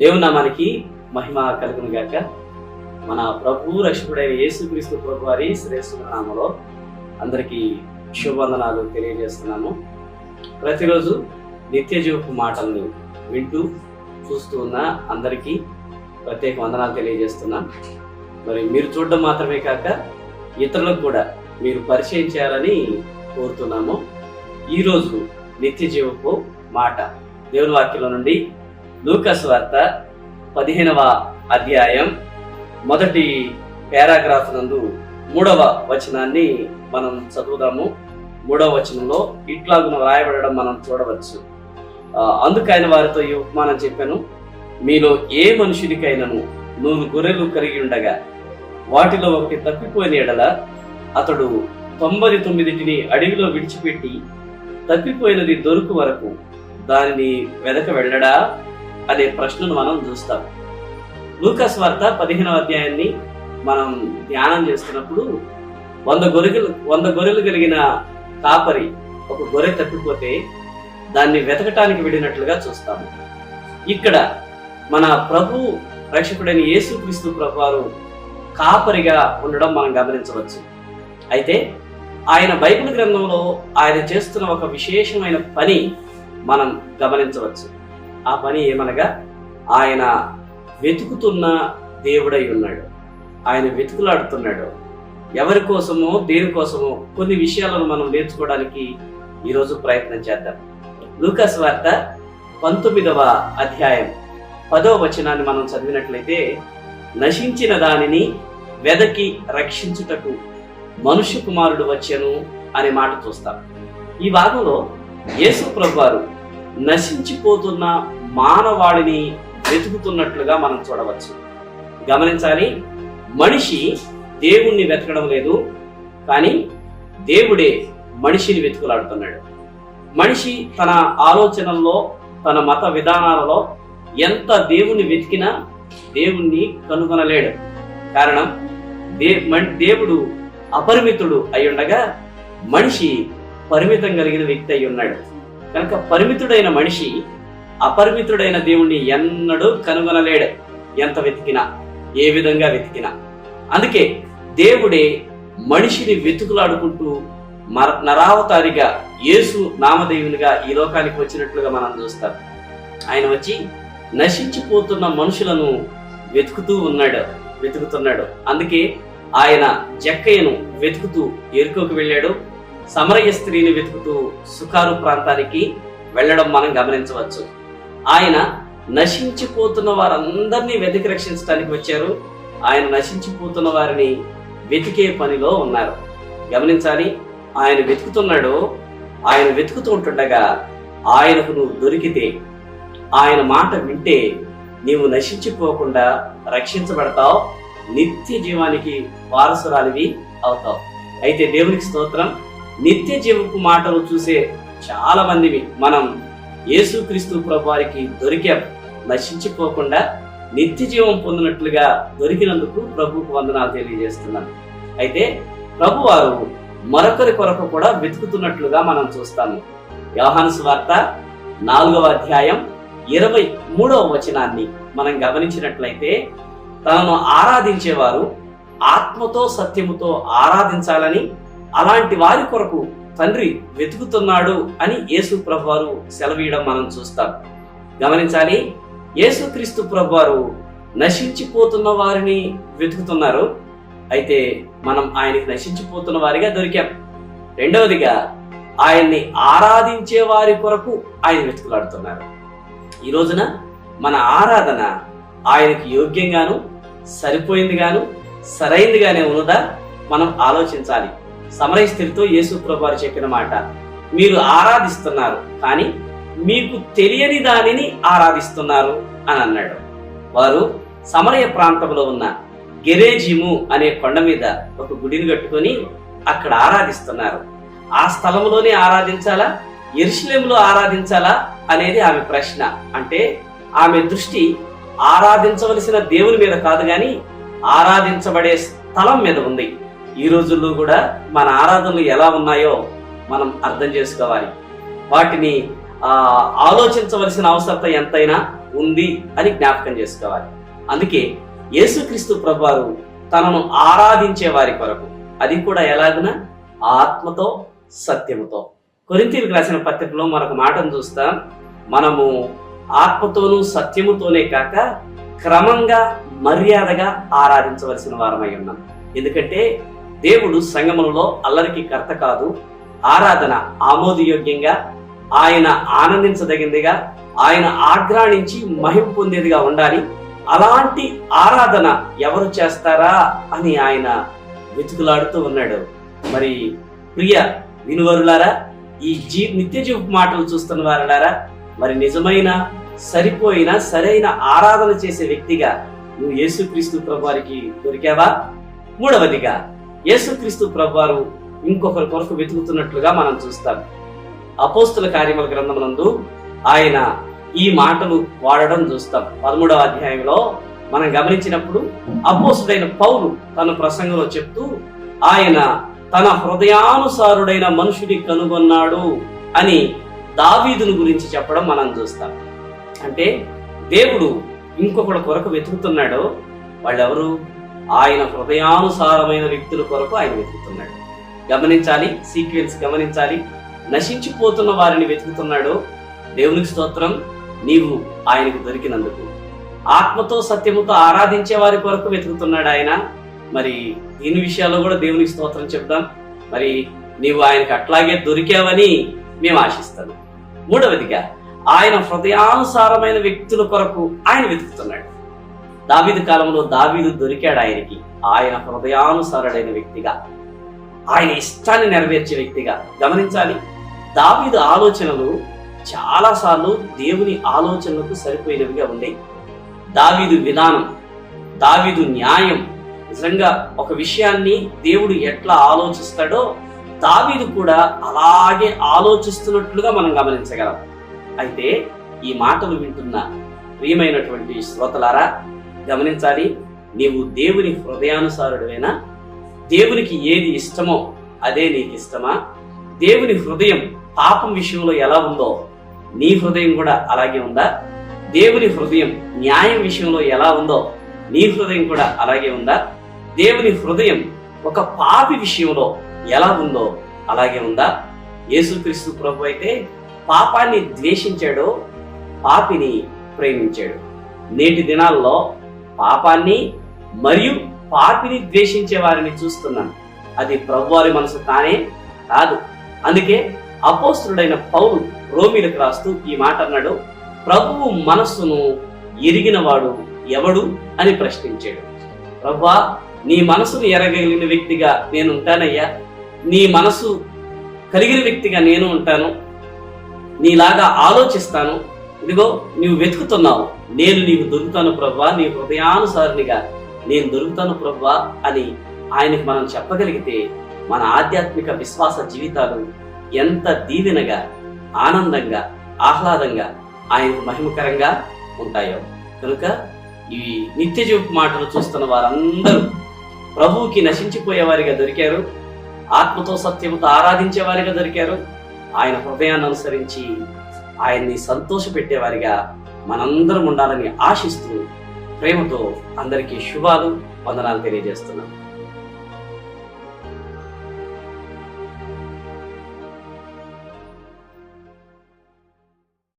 దేవుని మనకి మహిమ కలుగును గాక. మన ప్రభు రక్షకుడైన యేసుక్రీస్తు ప్రభు వారి శ్రేష్ఠ నామలో అందరికీ శుభవందనాలు తెలియజేస్తున్నాము ప్రతిరోజు నిత్య జీవపు మాటల్ని వింటూ చూస్తూ ఉన్న అందరికీ ప్రత్యేక వందనాలు తెలియజేస్తున్నా. మరి మీరు చూడడం మాత్రమే కాక ఇతరులకు కూడా మీరు పరిచయం చేయాలని కోరుతున్నాము. ఈరోజు నిత్య జీవపు మాట దేవుని వాక్యంలో నుండి లూకస్ వార్త పదిహేనవ అధ్యాయం మొదటి పారాగ్రాఫ్ నందు మూడవ వచనాన్ని మనం చదువుదాము. మూడవ వచనంలో ఇట్లాగున వ్రాయబడడం మనం చూడవచ్చు. అందుకైన వారితో ఈ ఉపమానం చెప్పాను. మీలో ఏ మనుషునికైనను నూరు గొర్రెలు కలిగి ఉండగా వాటిలో ఒకటి తప్పిపోయిన ఎడల అతడు తొంభై తొమ్మిదిటిని అడవిలో విడిచిపెట్టి తప్పిపోయినది దొరుకు వరకు దానిని వెదక వెళ్ళడా? అనే ప్రశ్నను మనం చూస్తాం. లూకస్ వార్త పదిహేనవ అధ్యాయాన్ని మనం ధ్యానం చేస్తున్నప్పుడు వంద గొర్రెలు వంద గొర్రెలు కలిగిన కాపరి ఒక గొర్రె తప్పిపోతే దాన్ని వెతకటానికి వెళ్ళినట్లుగా చూస్తాము. ఇక్కడ మన ప్రభు రక్షకుడైన యేసుక్రీస్తు ప్రభు వారు కాపరిగా ఉండడం మనం గమనించవచ్చు. అయితే ఆయన బైబిల్ గ్రంథంలో ఆయన చేస్తున్న ఒక విశేషమైన పని మనం గమనించవచ్చు. ఆ పని ఏమనగా ఆయన వెతుకుతున్న దేవుడై ఉన్నాడు. ఆయన వెతుకులాడుతున్నాడు. ఎవరి కోసమో దేనికోసమో కొన్ని విషయాలను మనం నేర్చుకోవడానికి ఈరోజు ప్రయత్నం చేద్దాం. లూకాస్ వార్త పంతొమ్మిదవ అధ్యాయం పదవ వచనాన్ని మనం చదివినట్లయితే నశించిన దానిని వెదకి రక్షించుటకు మనుష్య కుమారుడు వచ్చెను అనే మాట చూస్తాం. ఈ భాగంలో యేసు ప్రభువారు నశించిపోతున్న మానవాళిని వెతుకుతున్నట్లుగా మనం చూడవచ్చు. గమనించాలి మనిషి దేవుణ్ణి వెతకడం లేదు కానీ దేవుడే మనిషిని వెతుకులాడుతున్నాడు. మనిషి తన ఆలోచనల్లో తన మత విధానాలలో ఎంత దేవుణ్ణి వెతికినా దేవుణ్ణి కనుగొనలేడు. కారణం దే దేవుడు అపరిమితుడు అయి ఉండగా మనిషి పరిమితం కలిగిన వ్యక్తి అయి ఉన్నాడు కనుక పరిమితుడైన మనిషి అపరిమితుడైన దేవుణ్ణి ఎన్నడూ కనుగొనలేడు. ఎంత వెతికినా ఏ విధంగా వెతికినా. అందుకే దేవుడే మనిషిని వెతుకులాడుకుంటూ మర నరావతారిగా యేసు నామదేవునిగా ఈ లోకానికి వచ్చినట్లుగా మనం చూస్తాం. ఆయన వచ్చి నశించిపోతున్న మనుషులను వెతుకుతూ ఉన్నాడు వెతుకుతున్నాడు. అందుకే ఆయన జక్కయ్యను వెతుకుతూ ఎరుకోకు వెళ్ళాడు. సమరయ స్త్రీని వెతుకుతూ సుకారు ప్రాంతానికి వెళ్ళడం మనం గమనించవచ్చు. ఆయన నశించిపోతున్న వారందరినీ వెతికి రక్షించడానికి వచ్చారు. ఆయన నశించిపోతున్న వారిని వెతికే పనిలో ఉన్నారు. గమనించాలి ఆయన వెతుకుతున్నాడు ఆయన వెతుకుతూ ఉంటుండగా ఆయనకు నువ్వు దొరికితే ఆయన మాట వింటే నీవు నశించిపోకుండా రక్షించబడతావు. నిత్య జీవానికి వారసురాలివి అవుతావు. అయితే దేవునికి స్తోత్రం నిత్య జీవపు మాటలు చూసే చాలా మందిని మనం యేసుక్రీస్తు ప్రభువారికి దొరికాం. నశించిపోకుండా నిత్య జీవం పొందినట్లుగా దొరికినందుకు ప్రభుకు వందనాలు తెలియజేస్తున్నాను అయితే ప్రభు వారు మరొకరి కొరకు కూడా వెతుకుతున్నట్లుగా మనం చూస్తాము. యోహాను వార్త నాలుగవ అధ్యాయం ఇరవై మూడవ వచనాన్ని మనం గమనించినట్లయితే తనను ఆరాధించేవారు ఆత్మతో సత్యముతో ఆరాధించాలని అలాంటి వారి కొరకు తండ్రి వెతుకుతున్నాడు అని యేసు ప్రభువారు సెలవీయడం మనం చూస్తాం. గమనించాలి యేసుక్రీస్తు ప్రభువారు నశించిపోతున్న వారిని వెతుకుతున్నారు. అయితే మనం ఆయనకి నశించిపోతున్న వారిగా దొరికాం. రెండవదిగా ఆయన్ని ఆరాధించే వారి కొరకు ఆయన వెతుకులాడుతున్నారు. ఈ రోజున మన ఆరాధన ఆయనకి యోగ్యంగాను సరిపోయిందిగాను సరైందిగానే ఉన్నదా మనం ఆలోచించాలి. సమరయ స్థితితో యేసు చెప్పిన మాట. మీరు ఆరాధిస్తున్నారు కానీ మీకు తెలియని దానిని ఆరాధిస్తున్నారు అని అన్నాడు. వారు సమరయ ప్రాంతంలో ఉన్న గెరేజిము అనే కొండ మీద ఒక గుడిని కట్టుకొని అక్కడ ఆరాధిస్తున్నారు. ఆ స్థలంలోనే ఆరాధించాలా? ఎరుశలేంలో ఆరాధించాలా? అనేది ఆమె ప్రశ్న. అంటే ఆమె దృష్టి ఆరాధించవలసిన దేవుని మీద కాదు కానీ ఆరాధించబడే స్థలం మీద ఉంది. ఈ రోజుల్లో కూడా మన ఆరాధనలు ఎలా ఉన్నాయో మనం అర్థం చేసుకోవాలి. వాటిని ఆలోచించవలసిన అవసరత ఎంతైనా ఉంది అని జ్ఞాపకం చేసుకోవాలి. అందుకే యేసుక్రీస్తు ప్రభువారు తనను ఆరాధించే వారి కొరకు అది కూడా ఎలాగున? ఆత్మతో సత్యముతో. కొరింతీలకు రాసిన పత్రికలో మరొక మాటను చూస్తాం. మనము ఆత్మతోనూ సత్యముతోనే కాక క్రమంగా మర్యాదగా ఆరాధించవలసిన వారమై ఉన్నాం. ఎందుకంటే దేవుడు సంగములలో అల్లరికి కర్త కాదు. ఆరాధన ఆమోదయోగ్యంగా ఆయన ఆనందించదగిందిగా ఆయన ఆగ్రాణించి మహిం పొందేదిగా ఉండాలి. అలాంటి ఆరాధన ఎవరు చేస్తారా అని ఆయన వెతుకులాడుతూ ఉన్నాడు. మరి ప్రియ వినువరులారా ఈ జీ నిత్య జీవపు మాటలు చూస్తున్న వారులారా మరి నిజమైన సరిపోయిన సరైన ఆరాధన చేసే వ్యక్తిగా నువ్వు యేసుక్రీస్తు ప్రభువారికి దొరికావా? మూడవదిగా యేసుక్రీస్తు ప్రభువారు ఇంకొకరి కొరకు వెతుకుతున్నట్లుగా మనం చూస్తాం. అపోస్తుల కార్యముల గ్రంథమునందు ఆయన ఈ మాటలు వాడడం చూస్తాం. పదమూడవ అధ్యాయంలో మనం గమనించినప్పుడు అపోస్తుడైన పౌలు తన ప్రసంగంలో చెప్తూ ఆయన తన హృదయానుసారుడైన మనుషుడి కనుగొన్నాడు అని దావీదును గురించి చెప్పడం మనం చూస్తాం. అంటే దేవుడు ఇంకొకటి కొరకు వెతుకుతున్నాడు వాళ్ళెవరు? ఆయన హృదయానుసారమైన వ్యక్తుల కొరకు ఆయన వెతుకుతున్నాడు. గమనించాలి సీక్వెన్స్ గమనించాలి. నశించిపోతున్న వారిని వెతుకుతున్నాడు దేవునికి స్తోత్రం నీవు ఆయనకు దొరికినందుకు. ఆత్మతో సత్యముతో ఆరాధించే వారి కొరకు వెతుకుతున్నాడు ఆయన. మరి దీని విషయాల్లో కూడా దేవునికి స్తోత్రం చెప్దాం. మరి నీవు ఆయనకు అట్లాగే దొరికావని మేము ఆశిస్తాను మూడవదిగా ఆయన హృదయానుసారమైన వ్యక్తుల కొరకు ఆయన వెతుకుతున్నాడు. దావీదు కాలంలో దావీదు దొరికాడు ఆయనకి. ఆయన హృదయానుసారుడైన వ్యక్తిగా. ఆయన ఇష్టాన్ని నెరవేర్చే వ్యక్తిగా. గమనించాలి దావీదు ఆలోచనలు చాలాసార్లు దేవుని ఆలోచనలకు సరిపోయినవిగా ఉండేవి దావీదు విధానం దావీదు న్యాయం నిజంగా ఒక విషయాన్ని దేవుడు ఎట్లా ఆలోచిస్తాడో దావీదు కూడా అలాగే ఆలోచిస్తున్నట్లుగా మనం గమనించగలం. అయితే ఈ మాటలు వింటున్న ప్రియమైనటువంటి శ్రోతలారా గమనించాలి. నీవు దేవుని హృదయానుసారుడైనా దేవునికి ఏది ఇష్టమో అదే నీకు ఇష్టమా? దేవుని హృదయం పాపం విషయంలో ఎలా ఉందో నీ హృదయం కూడా అలాగే ఉందా? దేవుని హృదయం న్యాయం విషయంలో ఎలా ఉందో నీ హృదయం కూడా అలాగే ఉందా? దేవుని హృదయం ఒక పాపి విషయంలో ఎలా ఉందో అలాగే ఉందా? యేసుక్రీస్తు ప్రభు అయితే పాపాన్ని ద్వేషించాడు పాపిని ప్రేమించాడు. నేటి దినాల్లో పాపాన్ని మరియు పాపిని ద్వేషించే వారిని చూస్తున్నాను. అది ప్రభువారి మనసు తానే కాదు. అందుకే అపోస్తుడైన పౌలు రోమిలకు రాస్తూ ఈ మాట అన్నాడు ప్రభువు మనస్సును ఎరిగిన వాడు ఎవడు? అని ప్రశ్నించాడు. ప్రభా నీ మనసును ఎరగలిగిన వ్యక్తిగా నేను ఉంటానయ్యా. నీ మనసు కలిగిన వ్యక్తిగా నేను ఉంటాను. నీలాగా ఆలోచిస్తాను. ఇదిగో నీవు వెతుకుతున్నావు. నేను నీకు దొరుకుతాను ప్రభా నీ హృదయానుసారినిగా నేను దొరుకుతాను ప్రభా అని ఆయనకు మనం చెప్పగలిగితే మన ఆధ్యాత్మిక విశ్వాస జీవితాలు ఎంత దీవెనగా ఆనందంగా ఆహ్లాదంగా ఆయనకు మహిమకరంగా ఉంటాయో. కనుక ఈ నిత్య జీవిత మాటలు చూస్తున్న వారందరూ ప్రభువుకి నశించిపోయేవారిగా దొరికారు. ఆత్మతో సత్యముతో ఆరాధించే వారిగా దొరికారు. ఆయన హృదయాన్ని అనుసరించి ఆయన్ని సంతోషపెట్టేవారిగా మనందరం ఉండాలని ఆశిస్తూ ప్రేమతో అందరికీ శుభాలు వందనాలు తెలియజేస్తున్నాం.